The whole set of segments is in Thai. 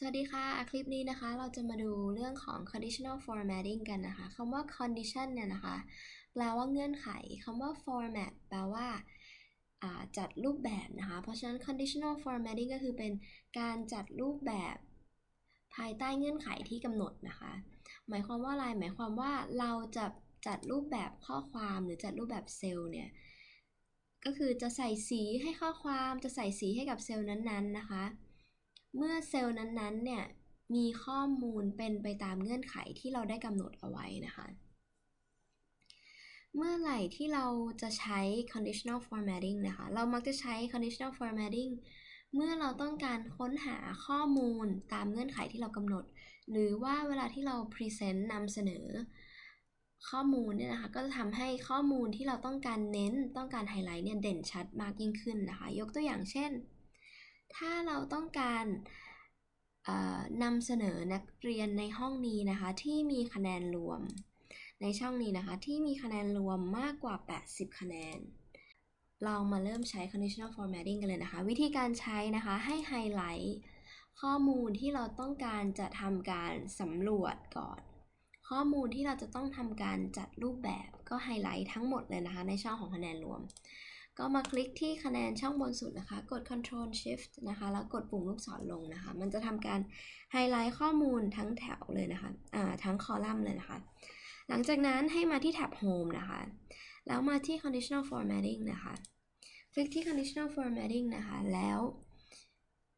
สวัสดีค่ะ คลิปนี้นะคะ เราจะมาดูเรื่องของ conditional formatting กันนะคะ คำว่า condition เนี่ยนะคะ แปลว่าเงื่อนไข คำว่า format แปลว่าจัดรูปแบบนะคะ เพราะฉะนั้น conditional formatting ก็คือเป็นการจัดรูปแบบ ภายใต้เงื่อนไขที่กำหนดนะคะ หมายความว่าอะไร หมายความว่าเราจะจัดรูปแบบข้อความหรือจัดรูปแบบเซลล์เนี่ย ก็คือจะใส่สีให้ข้อความ จะใส่สีให้กับเซลล์นั้นๆนะคะ เมื่อเซลล์นั้นๆ เนี่ย มีข้อมูลเป็นไปตามเงื่อนไขที่เราได้กำหนดเอาไว้นะคะ เมื่อไหร่ที่เราจะใช้ conditional formatting นะคะ เรามักจะใช้ conditional formatting เมื่อเราต้องการค้นหาข้อมูลตามเงื่อนไขที่เรากำหนด หรือว่าเวลาที่เรา present นำเสนอข้อมูลเนี่ยนะคะ ก็จะทำให้ข้อมูลที่เราต้องการเน้นต้องการไฮไลท์เนี่ยเด่นชัดมากยิ่งขึ้นนะคะ ยกตัวอย่างเช่น ถ้าเราต้องการนำเสนอนักเรียนในห้องนี้นะคะที่มีคะแนนรวม ในช่องนี้นะคะที่มีคะแนนรวมมากกว่า 80 คะแนน ลองมาเริ่มใช้ conditional formatting กันเลยนะคะ วิธีการใช้นะคะให้ไฮไลท์ข้อมูลที่เราต้องการจะทำการสำรวจก่อน ข้อมูลที่เราจะต้องทำการจัดรูปแบบก็ไฮไลท์ทั้งหมดเลยนะคะในช่องของคะแนนรวม ก็มาคลิกที่คะแนนช่องบนสุดนะคะ กด Ctrl Shift นะคะ แล้วกดปุ่มลูกศรลงนะคะ มันจะทำการไฮไลท์ข้อมูลทั้งแถวเลยนะคะอ่าทั้งคอลัมน์เลยนะคะ หลังจากนั้นให้มาที่แท็บ Home นะคะ แล้วมาที่ Conditional Formatting นะคะ คลิกที่ Conditional Formatting นะคะ แล้ว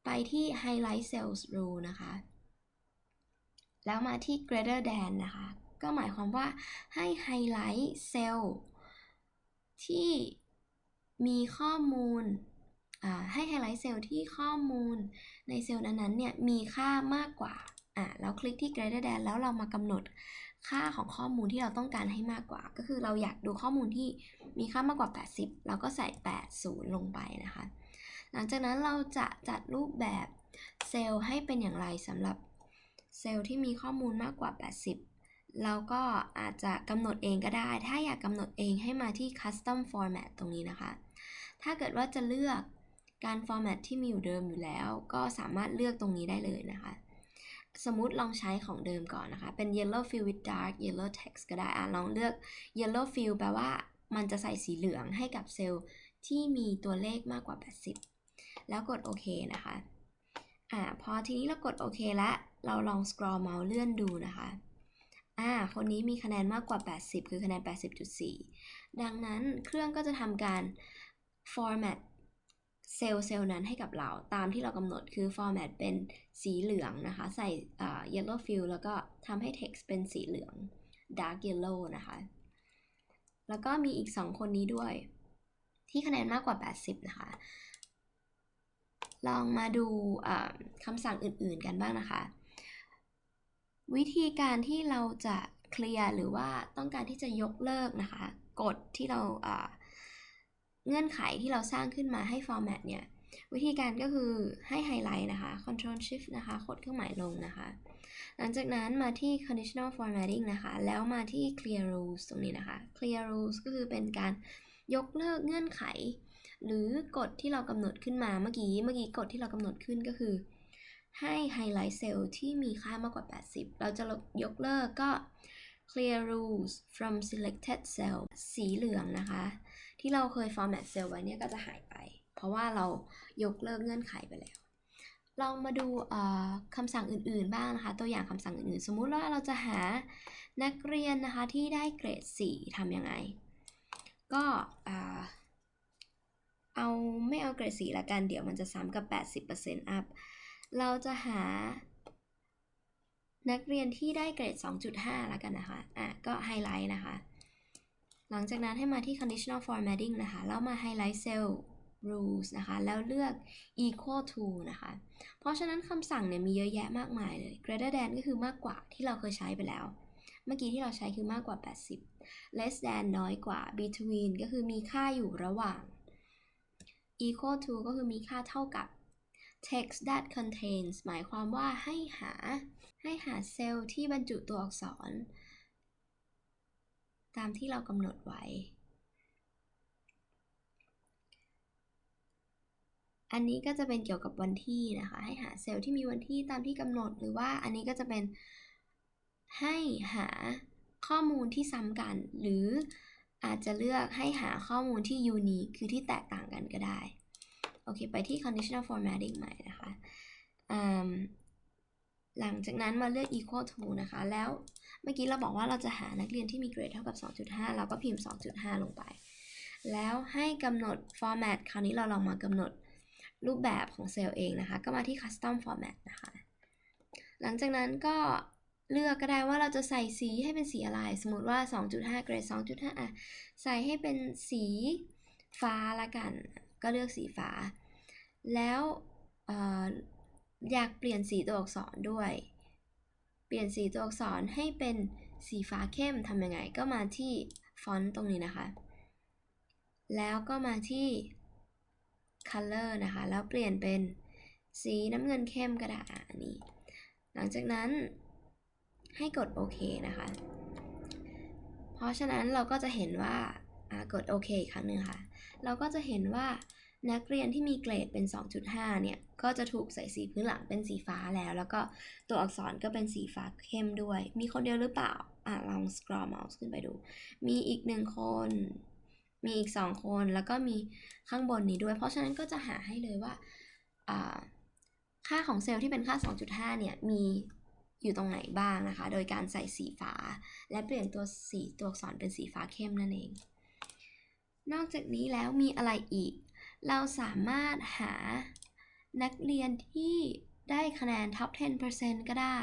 ไปที่ Highlight Cells Rule นะคะ แล้วมาที่ Greater than นะคะ ก็หมายความว่าให้ไฮไลท์เซลล์ที่ มีข้อมูลให้ไฮไลท์เซลล์ที่ข้อมูลในเซลล์นั้นๆเนี่ยมีค่ามากกว่าอ่าแล้วคลิกที่ greater than แล้วเรามากำหนดค่าของข้อมูลที่เราต้องการให้มากกว่า ก็คือเราอยากดูข้อมูลที่มีค่ามากกว่า 80 เราก็ใส่ 80 ลงไปนะคะ หลังจากนั้นเราจะจัดรูปแบบเซลล์ให้เป็นอย่างไรสำหรับเซลล์ที่มีข้อมูลมากกว่า 80 เราก็อาจจะกำหนดเองก็ได้ ถ้าอยากกำหนดเองให้มาที่ custom format ตรงนี้นะคะ ถ้าเกิดว่าจะเลือกการฟอร์แมตที่มีอยู่เดิมอยู่แล้ว ก็สามารถเลือกตรงนี้ได้เลยนะคะ สมมติลองใช้ของเดิมก่อนนะคะ เป็น yellow fill with dark yellow text ก็ได้อะลองเลือก yellow fill แปลว่ามันจะใส่สีเหลืองให้กับเซลล์ที่มีตัวเลขมากกว่า 80 แล้วกดโอเคนะคะอ่าพอทีนี้เรากดโอเคแล้วเราลอง scroll เมาส์เลื่อนดูนะคะอ่าคนนี้มีคะแนนมากกว่า 80 คือคะแนน 80.4 ดังนั้นเครื่องก็จะทำการ format เซลล์เซลล์นั้นให้กับเราตามที่เรากำหนดคือ format เป็นสีเหลืองนะคะ ใส่ yellow fill แล้วก็ทำให้ text เป็นสีเหลือง dark yellow นะคะ แล้วก็มีอีก 2 คนนี้ด้วย ที่คะแนนมากกว่า 80 นะคะ ลองมาดูคำสั่งอื่นๆกันบ้างนะคะ วิธีการที่เราจะเคลียร์หรือว่าต้องการที่จะยกเลิกนะคะ กฎที่เรา เงื่อนไขที่เราสร้างขึ้นมาให้ format เนี่ย วิธีการก็คือให้ไฮไลท์นะคะ control shift นะคะกดเครื่องหมายลงนะคะ หลังจากนั้นมาที่ conditional formatting นะคะ แล้วมาที่ clear rules ตรงนี้นะคะ clear rules ก็คือเป็นการยกเลิกเงื่อนไข หรือกฎที่เรากำหนดขึ้นมาเมื่อกี้ เมื่อกี้กฎที่เรากำหนดขึ้นก็คือ ให้ไฮไลท์เซลล์ที่มีค่ามากกว่า 80 เราจะยกเลิกก็ clear rules from selected cell สีเหลืองนะคะ ที่เราเคย format เซลล์ไว้เนี่ยก็จะหายไป เพราะว่าเรายกเลิกเงื่อนไขไปแล้ว ลองมาดูคำสั่งอื่นๆบ้างนะคะ ตัวอย่างคำสั่งอื่นๆ สมมุติว่าเราจะหานักเรียนนะคะที่ได้เกรด 4ทำยังไง ก็เอาไม่เอาเกรด 4 ละกันเดี๋ยวมันจะซ้ำกับ 80% up เราจะหานักเรียนที่ได้เกรด 2.5ละกันนะคะ อะ ก็ไฮไลท์นะคะ หลังจากนั้นให้มาที่ conditional formatting นะคะ แล้วมา highlight cell rules นะคะ แล้วเลือก equal to นะคะ เพราะฉะนั้นคำสั่งเนี่ยมีเยอะแยะมากมายเลย greater than ก็คือมากกว่าที่เราเคยใช้ไปแล้ว เมื่อกี้ที่เราใช้คือมากกว่า 80 less than น้อยกว่า between ก็คือมีค่าอยู่ระหว่าง equal to ก็คือมีค่าเท่ากับ text that contains หมายความว่าให้หาให้หาเซลล์ที่บรรจุตัวอักษร ตามที่เรากำหนดไว้ อันนี้ก็จะเป็นเกี่ยวกับวันที่นะคะ ให้หาเซลล์ที่มีวันที่ตามที่กำหนด หรือว่าอันนี้ก็จะเป็นให้หาข้อมูลที่ซ้ำกัน หรืออาจจะเลือกให้หาข้อมูลที่ unique คือที่แตกต่างกันก็ได้ โอเค ไปที่ conditional formatting ใหม่นะคะหลังจากนั้นมาเลือก equal to นะคะ แล้ว เมื่อกี้เราบอกว่าเราจะหานักเรียนที่มีเกรดเท่ากับ 2.5 เราก็พิมพ์ 2.5 ลงไป แล้วให้กำหนด format คราวนี้เราลองมากำหนดรูปแบบของเซลล์เองนะคะ ก็มาที่ custom format นะคะ หลังจากนั้นก็เลือกก็ได้ว่าเราจะใส่สีให้เป็นสีอะไร สมมติว่า 2.5 เกรด 2.5 อะ ใส่ให้เป็นสีฟ้าละกัน ก็เลือกสีฟ้า แล้วออยากเปลี่ยนสีตัวอักษรด้วย เปลี่ยนสีตัวอักษรให้เป็นสีฟ้าเข้มทำยังไง ก็มาที่ฟอนต์ตรงนี้นะคะ แล้วก็มาที่ color นะคะ แล้วเปลี่ยนเป็นสีน้ำเงินเข้มก็ได้อันนี้ หลังจากนั้นให้กดโอเคนะคะ เพราะฉะนั้นเราก็จะเห็นว่ากดโอเคอีกครั้งหนึ่งค่ะ เราก็จะเห็นว่า นักเรียนที่มีเกรดเป็น 2.5 เนี่ย ก็จะถูกใส่สีพื้นหลังเป็นสีฟ้าแล้ว แล้วก็ตัวอักษรก็เป็นสีฟ้าเข้มด้วย มีคนเดียวหรือเปล่า อะ ลอง scroll mouse ขึ้นไปดู มีอีกหนึ่งคน มีอีก 2 คน แล้วก็มีข้างบนนี้ด้วย เพราะฉะนั้นก็จะหาให้เลยว่า ค่าของเซลล์ที่เป็นค่า 2.5 เนี่ย มีอยู่ตรงไหนบ้างนะคะ โดยการใส่สีฟ้า และเปลี่ยนตัวสีตัวอักษรเป็นสีฟ้าเข้มนั่นเอง นอกจากนี้แล้วมีอะไรอีก เราสามารถหานักเรียนที่ได้คะแนน top 10%ก็ได้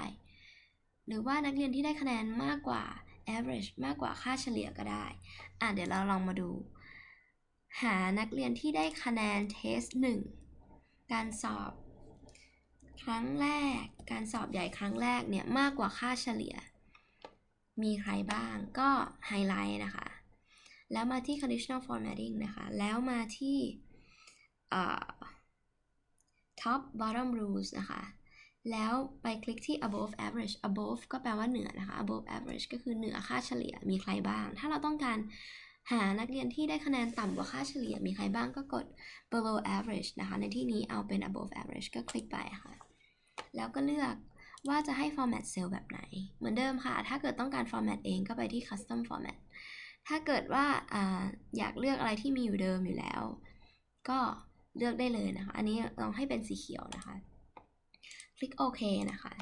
หรือว่านักเรียนที่ได้คะแนนมากกว่า average มากกว่าค่าเฉลี่ยก็ได้ อะเดี๋ยวเราลองมาดู หานักเรียนที่ได้คะแนน test 1 การสอบ ครั้งแรก การสอบใหญ่ครั้งแรกเนี่ยมากกว่าค่าเฉลี่ย มีใครบ้าง ก็ไฮไลท์นะคะ แล้วมาที่ conditional formatting นะคะ แล้วมาที่ top bottom rules นะคะ แล้วไปคลิกที่ above average above ก็แปลว่าเหนือนะคะ above average ก็คือเหนือค่าเฉลี่ยมีใครบ้าง ถ้าเราต้องการหานักเรียนที่ได้คะแนนต่ำกว่าค่าเฉลี่ยมีใครบ้างก็กด below average นะคะ ในที่นี้เอาเป็น above average ก็คลิกไปค่ะ แล้วก็เลือกว่าจะให้ format cell แบบไหน เหมือนเดิมค่ะ ถ้าเกิดต้องการ format เองก็ไปที่ custom format ถ้าเกิดว่าอาอยากเลือกอะไรที่มีอยู่เดิมอยู่แล้ว ก็ เลือกได้เลยนะคะ อันนี้ลองให้เป็นสีเขียวนะคะ คลิกโอเคนะคะ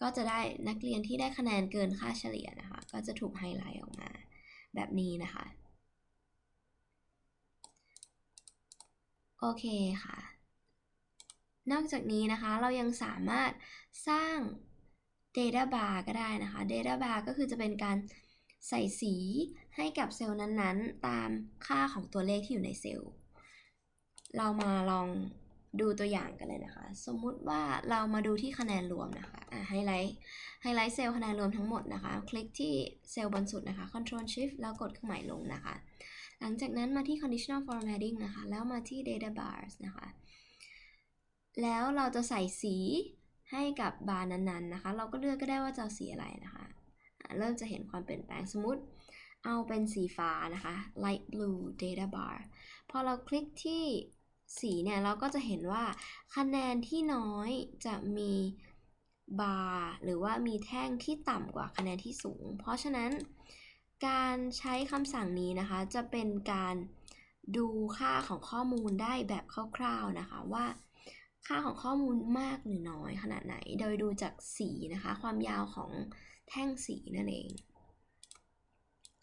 ก็จะได้นักเรียนที่ได้คะแนนเกินค่าเฉลี่ยนะคะ ก็จะถูกไฮไลท์ออกมาแบบนี้นะคะ โอเคค่ะ นอกจากนี้นะคะเรายังสามารถสร้าง data bar ก็ได้นะคะ data bar ก็คือจะเป็นการใส่สีให้กับเซลล์นั้นๆ ตามค่าของตัวเลขที่อยู่ในเซลล์ เรามาลองดูตัวอย่างกันเลยนะคะ สมมุติว่าเรามาดูที่คะแนนรวมนะคะะไฮไลท์ไฮไลท์เซลล์คะแนนรวมทั้งหมดนะคะ คลิกที่เซลล์บนสุดนะคะ Ctrl Shift แล้วกดเครื่องหมายลงนะคะ หลังจากนั้นมาที่ conditional formatting นะคะ แล้วมาที่ data bars นะคะ แล้วเราจะใส่สีให้กับบาร์นั้นๆนะคะ เราก็เลือกก็ได้ว่าจะสีอะไรนะคะเริ่มจะเห็นความเปลี่ยนแปลงสมมติเอาเป็นสีฟ้านะคะ light blue data bar พอเราคลิกที่ สีเนี่ยเราก็จะเห็นว่าคะแนนที่น้อยจะมีบาร์หรือว่ามีแท่งที่ต่ำกว่าคะแนนที่สูง เพราะฉะนั้น การใช้คำสั่งนี้นะคะ จะเป็นการดูค่าของข้อมูลได้แบบคร่าวๆนะคะว่า ค่าของข้อมูลมากหรือน้อยขนาดไหน โดยดูจากสีนะคะ ความยาวของแท่งสีนั่นเอง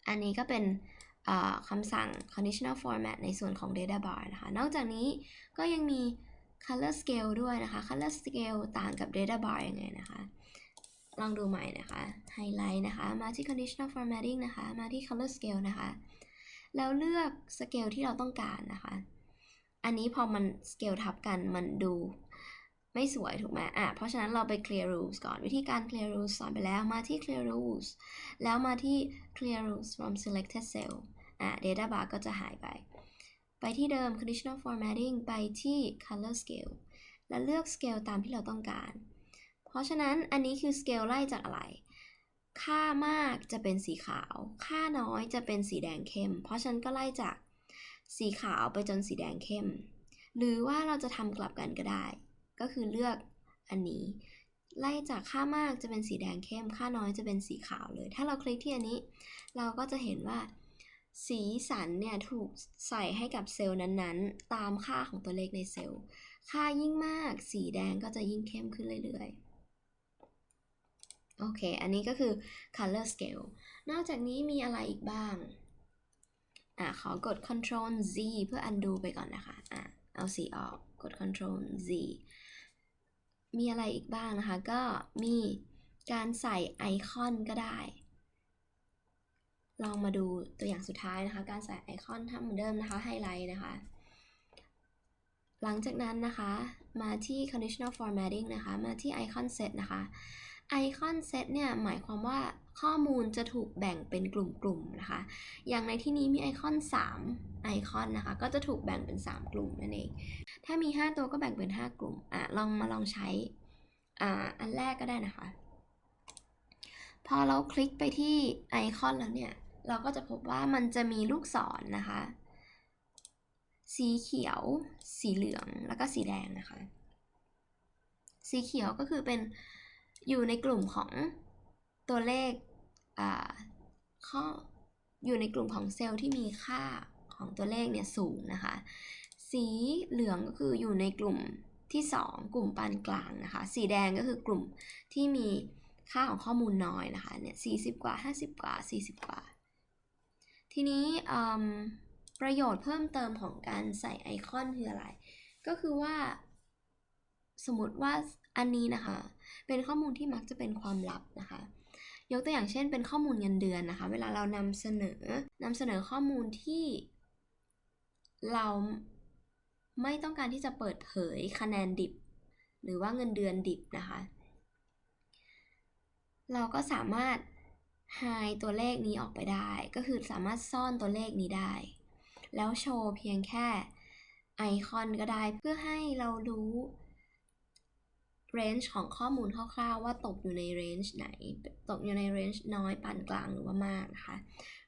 อันนี้ก็เป็น คำสั่ง conditional format ในส่วนของ data bar นะคะ นอกจากนี้ก็ยังมี color scale ด้วยนะคะ color scale ต่างกับ data bar ยังไงนะคะ ลองดูใหม่นะคะ highlight นะคะ มาที่ conditional formatting นะคะ มาที่ color scale นะคะ แล้วเลือก scale ที่เราต้องการนะคะ อันนี้พอมันสเกลทับกันมันดูไม่สวยถูกไหมอะ เพราะฉะนั้นเราไป clear rules ก่อน วิธีการ clear rules สอนไปแล้ว มาที่ clear rules แล้วมาที่ clear rules from selected cell อะ data bar ก็จะหายไป ไปที่เดิม conditional formatting ไปที่ color scale และเลือก scale ตามที่เราต้องการ เพราะฉะนั้นอันนี้คือ scale ไล่จากอะไร ค่ามากจะเป็นสีขาว ค่าน้อยจะเป็นสีแดงเข้ม เพราะฉะนั้นก็ไล่จากสีขาวไปจนสีแดงเข้ม หรือว่าเราจะทำกลับกันก็ได้ ก็คือเลือกอันนี้ ไล่จากค่ามากจะเป็นสีแดงเข้ม ค่าน้อยจะเป็นสีขาวเลย ถ้าเราคลิกที่อันนี้ เราก็จะเห็นว่า สีสันเนี่ยถูกใส่ให้กับเซลล์นั้นๆ ตามค่าของตัวเลขในเซลล์ ค่ายิ่งมาก สีแดงก็จะยิ่งเข้มขึ้นเรื่อยๆ โอเค อันนี้ก็คือ color scale นอกจากนี้มีอะไรอีกบ้าง อะ ขอกด control Z เพื่อ undo ไปก่อนนะคะ อะ เอาสีออก กด control Z มีอะไรอีกบ้างนะคะ ก็มีการใส่ไอคอนก็ได้ ลองมาดูตัวอย่างสุดท้ายนะคะ การใส่ไอคอนทำเหมือนเดิมนะคะไฮไลท์นะคะ หลังจากนั้นนะคะ มาที่ conditional formatting นะคะ มาที่ icon set นะคะ icon set เนี่ยหมายความว่าข้อมูลจะถูกแบ่งเป็นกลุ่มๆนะคะ อย่างในที่นี้มีไอคอน3ไอคอนนะคะ ก็จะถูกแบ่งเป็น 3 กลุ่มนั่นเอง ถ้ามี 5 ตัวก็แบ่งเป็น 5 กลุ่มอะลองมาลองใช้อ่าอันแรกก็ได้นะคะ พอเราคลิกไปที่ไอคอนแล้วเนี่ย เราก็จะพบว่ามันจะมีลูกศรนนะคะ สีเขียว สีเหลือง แล้วก็สีแดงนะคะ สีเขียวก็คือเป็นอยู่ในกลุ่มของตัวเลขข้ออยู่ในกลุ่มของเซลล์ที่มีค่าของตัวเลขเนี่ยสูงนะคะ สีเหลืองก็คืออยู่ในกลุ่มที่ 2 กลุ่มปานกลางนะคะ สีแดงก็คือกลุ่มที่มีค่าของข้อมูลน้อยนะคะเนี่ย40 กว่า 50 กว่า 40 กว่า ทีนี้ประโยชน์เพิ่มเติมของการใส่ไอคอนคืออะไร ก็คือว่า สมมติว่าอันนี้นะคะ เป็นข้อมูลที่มักจะเป็นความลับนะคะ ยกตัวอย่างเช่น เป็นข้อมูลเงินเดือนนะคะ เวลาเรานำเสนอนำเสนอข้อมูลที่เราไม่ต้องการที่จะเปิดเผยคะแนนดิบ หรือว่าเงินเดือนดิบนะคะ เราก็สามารถ hide ตัวเลขนี้ออกไปได้ ก็คือสามารถซ่อนตัวเลขนี้ได้ แล้วโชว์เพียงแค่ไอคอนก็ได้เพื่อให้เรารู้ range ของข้อมูลคร่าวๆ ว่าตกอยู่ใน range ไหน ตกอยู่ใน range น้อยปานกลางหรือว่ามากนะคะ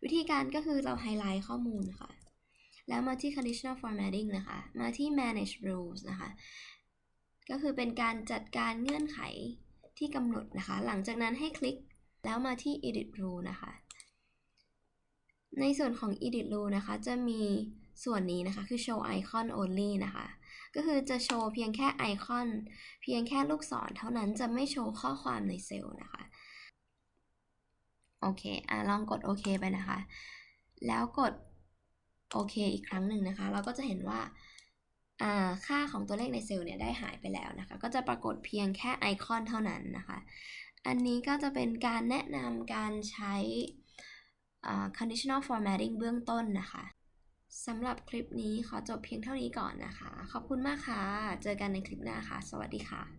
วิธีการก็คือเราไฮไลท์ข้อมูลนะคะแล้วมาที่ conditional formatting นะคะ มาที่ manage rules นะคะ ก็คือเป็นการจัดการเงื่อนไขที่กำหนดนะคะ หลังจากนั้นให้คลิก แล้วมาที่ edit rule นะคะ ในส่วนของ edit rule นะคะ จะมีส่วนนี้นะคะ คือ show icon only นะคะ ก็คือจะโชว์เพียงแค่ไอคอน เพียงแค่ลูกศรเท่านั้นจะไม่โชว์ข้อความในเซลล์นะคะ โอเค อะ ลองกดโอเคไปนะคะ แล้วกดโอเคอีกครั้งหนึ่งนะคะ เราก็จะเห็นว่าค่าของตัวเลขในเซลล์เนี่ยได้หายไปแล้วนะคะ ก็จะปรากฏเพียงแค่ไอคอนเท่านั้นนะคะ อันนี้ก็จะเป็นการแนะนำการใช้ conditional formatting เบื้องต้นนะคะสำหรับคลิปนี้ขอจบเพียงเท่านี้ก่อนนะคะ ขอบคุณมากค่ะ เจอกันในคลิปหน้าค่ะ สวัสดีค่ะ